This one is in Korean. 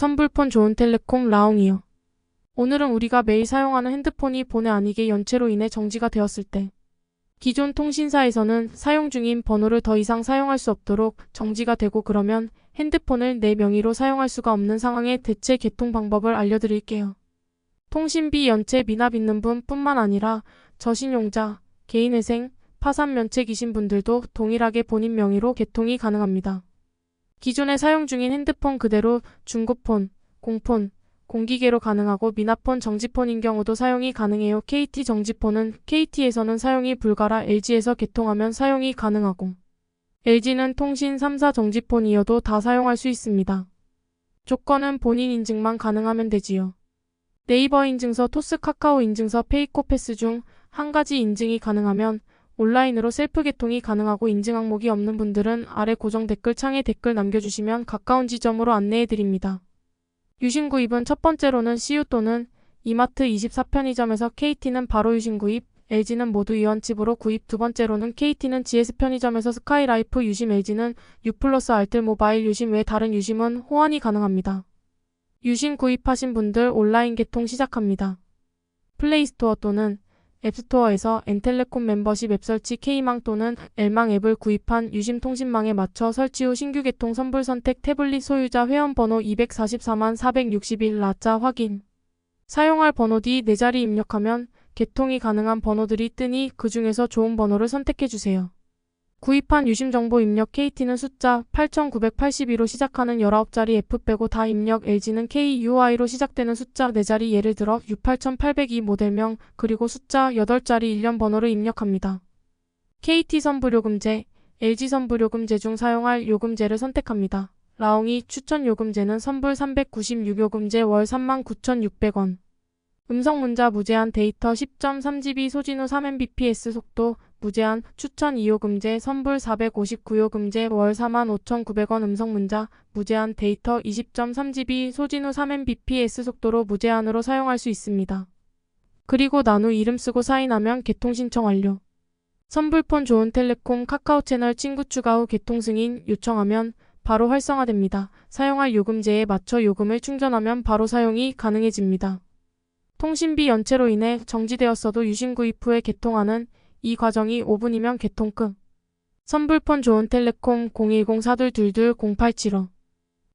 선불폰 좋은 텔레콤 라옹이요. 오늘은 우리가 매일 사용하는 핸드폰이 본의 아니게 연체로 인해 정지가 되었을 때 기존 통신사에서는 사용 중인 번호를 더 이상 사용할 수 없도록 정지가 되고 그러면 핸드폰을 내 명의로 사용할 수가 없는 상황의 대체 개통 방법을 알려드릴게요. 통신비 연체 미납 있는 분 뿐만 아니라 저신용자, 개인회생, 파산 면책이신 분들도 동일하게 본인 명의로 개통이 가능합니다. 기존에 사용 중인 핸드폰 그대로 중고폰, 공폰, 공기계로 가능하고 미납폰 정지폰인 경우도 사용이 가능해요. KT 정지폰은 KT에서는 사용이 불가라 LG에서 개통하면 사용이 가능하고 LG는 통신 3사 정지폰이어도 다 사용할 수 있습니다. 조건은 본인 인증만 가능하면 되지요. 네이버 인증서, 토스 카카오 인증서, 페이코 패스 중 한 가지 인증이 가능하면 온라인으로 셀프 개통이 가능하고 인증 항목이 없는 분들은 아래 고정 댓글 창에 댓글 남겨주시면 가까운 지점으로 안내해 드립니다. 유심 구입은 첫 번째로는 CU 또는 이마트 24 편의점에서 KT는 바로 유심 구입, LG는 모두 이원칩으로 구입 두 번째로는 KT는 GS 편의점에서 스카이라이프 유심 LG는 U 플러스 알뜰 모바일 유심 외 다른 유심은 호환이 가능합니다. 유심 구입하신 분들 온라인 개통 시작합니다. 플레이스토어 또는 앱스토어에서 엔텔레콤 멤버십 앱 설치 K망 또는 L망 앱을 구입한 유심 통신망에 맞춰 설치 후 신규 개통 선불 선택 태블릿 소유자 회원 번호 244만 461 라자 확인. 사용할 번호 뒤 네 자리 입력하면 개통이 가능한 번호들이 뜨니 그 중에서 좋은 번호를 선택해 주세요. 구입한 유심 정보 입력 KT는 숫자 8982로 시작하는 19자리 F 빼고 다 입력 LG는 KUI로 시작되는 숫자 4자리 예를 들어 U8802 모델명 그리고 숫자 8자리 일련 번호를 입력합니다. KT 선불요금제, LG 선불요금제 중 사용할 요금제를 선택합니다. 라옹이 추천 요금제는 선불 396요금제 월 39,600원. 음성 문자 무제한 데이터 10.3GB 소진 후 3mbps 속도 무제한 추천 2요금제 선불 459요금제 월 45,900원 음성 문자 무제한 데이터 20.3GB 소진 후 3mbps 속도로 무제한으로 사용할 수 있습니다. 그리고 나누 이름 쓰고 사인하면 개통 신청 완료. 선불폰 좋은 텔레콤 카카오 채널 친구 추가 후 개통 승인 요청하면 바로 활성화됩니다. 사용할 요금제에 맞춰 요금을 충전하면 바로 사용이 가능해집니다. 통신비 연체로 인해 정지되었어도 유심 구입 후에 개통하는 이 과정이 5분이면 개통 끝. 선불폰 좋은 텔레콤 010-4222-0875